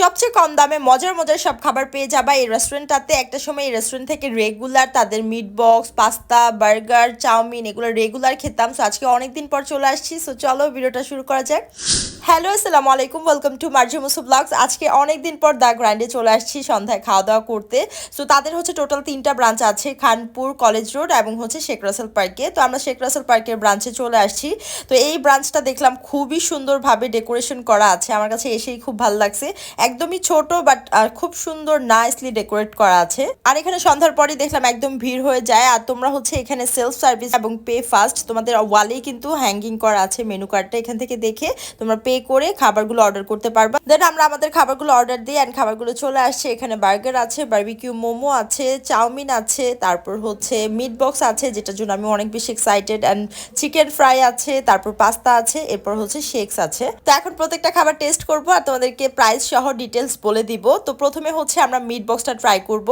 সবচেয়ে কম দামে মজার মজার সব খাবার পেয়ে যাবা এই রেস্টুরেন্টটাতে একটা সময় এই রেস্টুরেন্ট থেকে রেগুলার তাদের meat box pasta burger chow mein, এগুলো রেগুলার খেতাম। সো আজকে অনেকদিন পর চলে আসছি। সো চলো ভিডিওটা শুরু করা যাক। হ্যালো, আসসালামু আলাইকুম ওয়েলকাম টু মার্জি মুসু ব্লগস আজকে অনেকদিন পর দা গ্রাইন্ডে চলে আসছি সন্ধ্যায় খাওয়া দাওয়া করতে। সো তাদের হচ্ছে টোটাল তিনটা ব্রাঞ্চ আছে, খানপুর কলেজ রোড এবং হচ্ছে শেখ রাসেল পার্কে তো আমরা শেখ রাসেল পার্কের ব্রাঞ্চে চলে আসছি। তো এই ব্রাঞ্চটা দেখলাম খুবই সুন্দরভাবে ডেকোরেশন করা আছে। আমার কাছে এসেই খুব ভালো লাগছে। একদমই ছোট বাট খুব সুন্দর নাইসলি ডেকোরেট করা আছে। আর এখানে সন্ধ্যার পরই দেখলাম একদম ভিড় হয়ে যায়। আর তোমরা হচ্ছে এখানে সেলফ সার্ভিস এবং পে ফাস্ট তোমাদের ওয়ালেই কিন্তু হ্যাঙ্গিং করা আছে মেনু কার্ডটা এখান থেকে দেখে। তোমরা পে করে খাবারগুলো অর্ডার করতে পারবা। দেন আমরা আমাদের খাবারগুলো অর্ডার দিই অ্যান্ড খাবারগুলো চলে আসছে। এখানে বার্গার আছে বার্বিকিউ মোমো আছে, চাউমিন আছে, তারপর হচ্ছে মিট বক্স আছে, যেটার জন্য আমি অনেক বেশি এক্সাইটেড অ্যান্ড চিকেন ফ্রাই আছে, তারপর পাস্তা আছে, এরপর হচ্ছে শেকস আছে। তো এখন প্রত্যেকটা খাবার টেস্ট করব আর তোমাদেরকে প্রাইস সহ ডিটেলস বলে দিব। তো প্রথমে হচ্ছে আমরা মিট বক্সটা ট্রাই করব।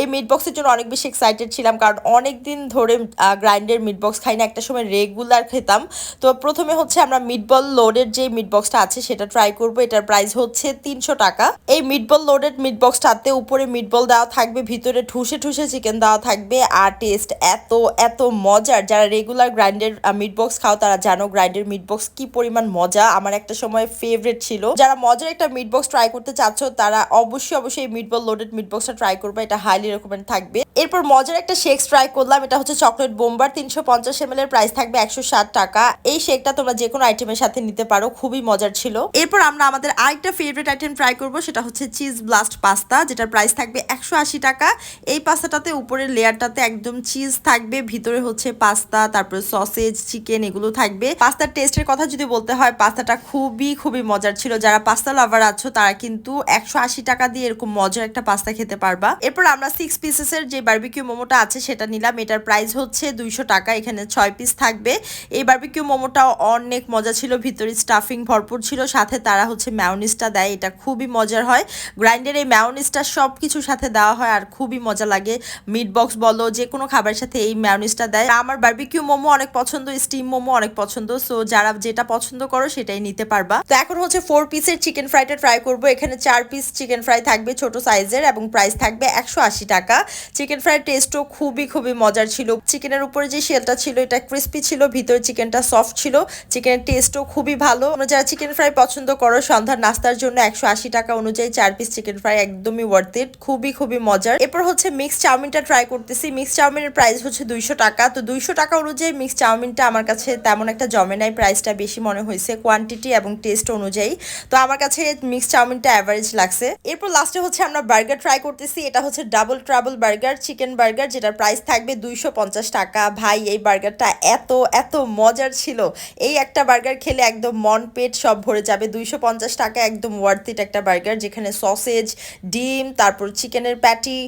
এই মিট বক্সের জন্য অনেক বেশি এক্সাইটেড ছিলাম কারণ অনেক দিন ধরে গ্রাইন্ডের মিট বক্স খাই না, একটা সময় রেগুলার খেতাম। তো প্রথমে হচ্ছে আমরা মিটবল লোডের যে মিট বক্সটা আছে, সেটা ট্রাই করব। এটার প্রাইস হচ্ছে তিনশো টাকা। এই মিটবল লোডেড মিট বক্সটাতে উপরে মিটবল দেওয়া থাকবে, ভিতরে ঠুসে ঠুসে চিকেন দেওয়া থাকবে। আর টেস্ট এত এত মজার। যারা রেগুলার গ্রাইন্ডের মিট বক্স খাও, তারা জানো গ্রাইন্ডের মিট বক্স কি পরিমাণ মজা। আমার একটা সময় ফেভারিট ছিল। যারা মজার একটা মিট বক্স ট্রাই করতে চাচ্ছ, তারা অবশ্যই অবশ্যই মিটবল লোডেড মিট বক্সটা ট্রাই করবে। এটা হাইলি রেকমেন্ড থাকবে। এরপর মজার একটা শেকস ট্রাই করলাম, এটা হচ্ছে চকলেট বোম্বার তিনশো পঞ্চাশ এম এর প্রাইস থাকবে একশো ষাট টাকা। এই শেকটা তোমরা যে কোনো আইটেমের সাথে নিতে পারো, খুবই মজার ছিল। এরপর আমরা আমাদের আরেকটা ফেভারিট আইটেম ট্রাই করব, সেটা হচ্ছে চিজ ব্লাস্ট পাস্তা যেটার প্রাইস থাকবে একশো আশি টাকা। এই পাস্তাটাতে উপরের লেয়ারটাতে একদম চিজ থাকবে, ভিতরে হচ্ছে পাস্তা তারপর সসেজ চিকেন এগুলো থাকবে। পাস্তার টেস্টের কথা যদি বলতে হয় পাস্তাটা খুবই খুবই মজার ছিল। যারা পাস্তা লাভার আছো, তারা কিন্তু একশো আশি টাকা দিয়ে এরকম মজার একটা পাস্তা খেতে পারবা। এরপর আমরা সিক্স পিসেসের যে বার্বিকিউ মোমোটা আছে, সেটা নিলাম। এটার প্রাইস হচ্ছে দুইশো টাকা, এখানে ছয় পিস থাকবে। এই বার্বিকিউ মোমোটাও অনেক মজা ছিল, ভিতরে স্টাফিং ভরপুর ছিল, সাথে তারা হচ্ছে ম্যাওনিসটা দেয়, এটা খুবই মজার হয়। গ্রাইন্ডের এই ম্যাওনিসটা সব কিছুর সাথে দেওয়া হয়, আর খুবই মজা লাগে। মিট বক্স বলো, যে কোনো খাবারের সাথে এই ম্যাওনিসটা দেয়। আমার বার্বিকিউ মোমো অনেক পছন্দ স্টিম মোমো অনেক পছন্দ সো যারা যেটা পছন্দ করো, সেটাই নিতে পারবা। তো এখন হচ্ছে ফোর পিসের চিকেন ফ্রাইটা ট্রাই করব। এখানে চার পিস চিকেন ফ্রাই থাকবে, ছোট সাইজের এবং প্রাইস থাকবে একশো আশি টাকা। চিকেন ফ্রাই টেস্টও খুবই খুবই মজার ছিল। চিকেনের উপরে যে শেলটা ছিল, এটা ক্রিস্পি ছিল, ভিতরে চিকেনটা সফট ছিল। চিকেনের টেস্টও খুবই ভালো। তোমরা যারা চিকেন ফ্রাই পছন্দ করো, সন্ধ্যার নাস্তার জন্য একশো আশি টাকা অনুযায়ী চার পিস চিকেন ফ্রাই একদমই ওয়ার্থ ইট খুবই খুবই মজার। এরপর হচ্ছে মিক্স চাউমিনটা ট্রাই করতেছি। মিক্স চাউমিনের প্রাইস হচ্ছে দুইশো টাকা। তো দুইশো টাকা অনুযায়ী মিক্স চাউমিনটা আমার কাছে তেমন একটা জমে নাই। প্রাইসটা বেশি মনে হয়েছে কোয়ান্টিটি এবং টেস্ট অনুযায়ী। তো আমার কাছে মিক্স চাউমিনটা অ্যাভারেজ লাগছে। এরপর লাস্টে হচ্ছে আমরা বার্গার ট্রাই করতেছি। এটা হচ্ছে double trouble burger chicken burger যেটার প্রাইস থাকবে দুইশো পঞ্চাশ টাকা। ভাই, এই বার্গারটা এত এত মজার ছিল। এই একটা বার্গার খেলে একদম মন পেট সব ভরে যাবে। দুইশো পঞ্চাশ টাকা একদম ওয়ার্থিট একটা বার্গার যেখানে সসেজ ডিম, তারপর চিকেনের প্যাটি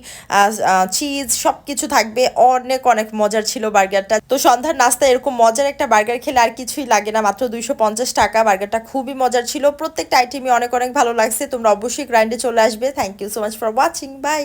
চিজ সব কিছু থাকবে। অনেক অনেক মজার ছিল বার্গারটা তো সন্ধ্যার নাস্তা এরকম মজার একটা বার্গার খেলে আর কিছুই লাগে না, মাত্র দুইশো পঞ্চাশ টাকা। বার্গারটা খুবই মজার ছিল। প্রত্যেকটা আইটেমই অনেক অনেক ভালো লাগছে। তোমরা অবশ্যই গ্রাইন্ডে চলে আসবে। Thank you so much for watching bye